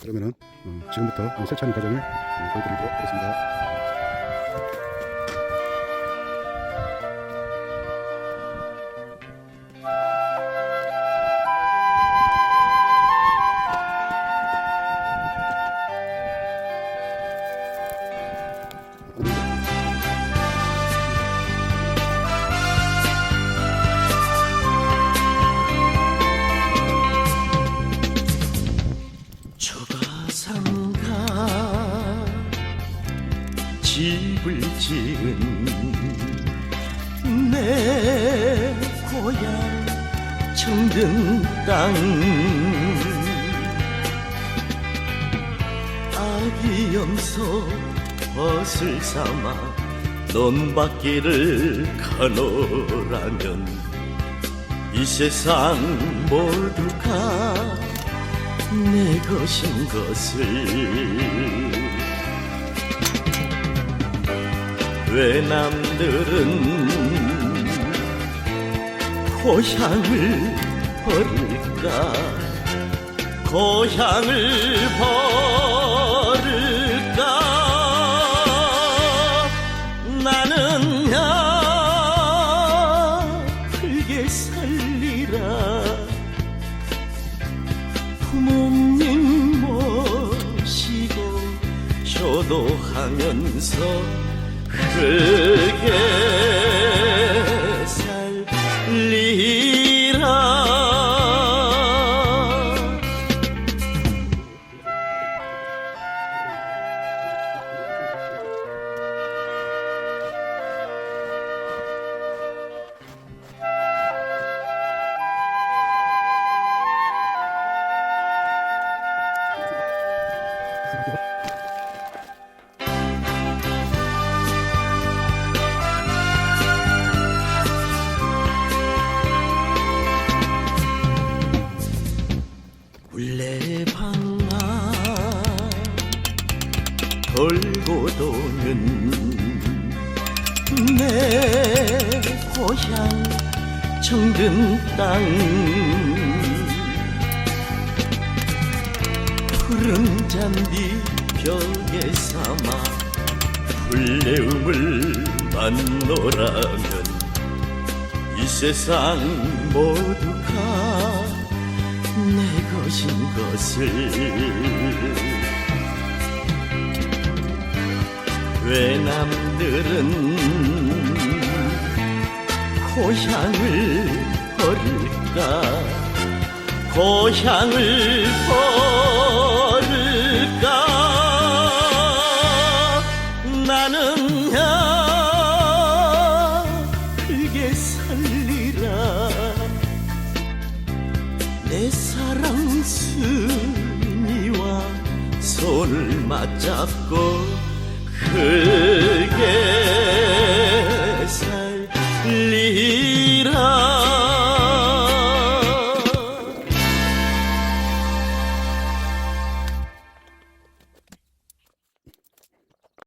그러면은 어, 지금부터 세차하는 과정을 어, 보여드리도록 하겠습니다. 집을 지은 내 고향 청든 땅 아기 염소 벗을 삼아 논밭길을 가노라면 이 세상 모두가 내 것인 것을 왜 남들은 고향을 버릴까? 고향을 버릴까? 나는 아프게 살리라. 부모님 모시고 효도하면서 크게 물레방아 돌고 도는 내 고향 정든 땅. 푸른 잔디 벽에 삼아 풀내음을 만노라면 이 세상 모두가 내 것인 것을. 왜 남들은 고향을 버릴까? 고향을 버릴까? 나는 아프게 살 내 사랑 순이와 손을 맞잡고 크게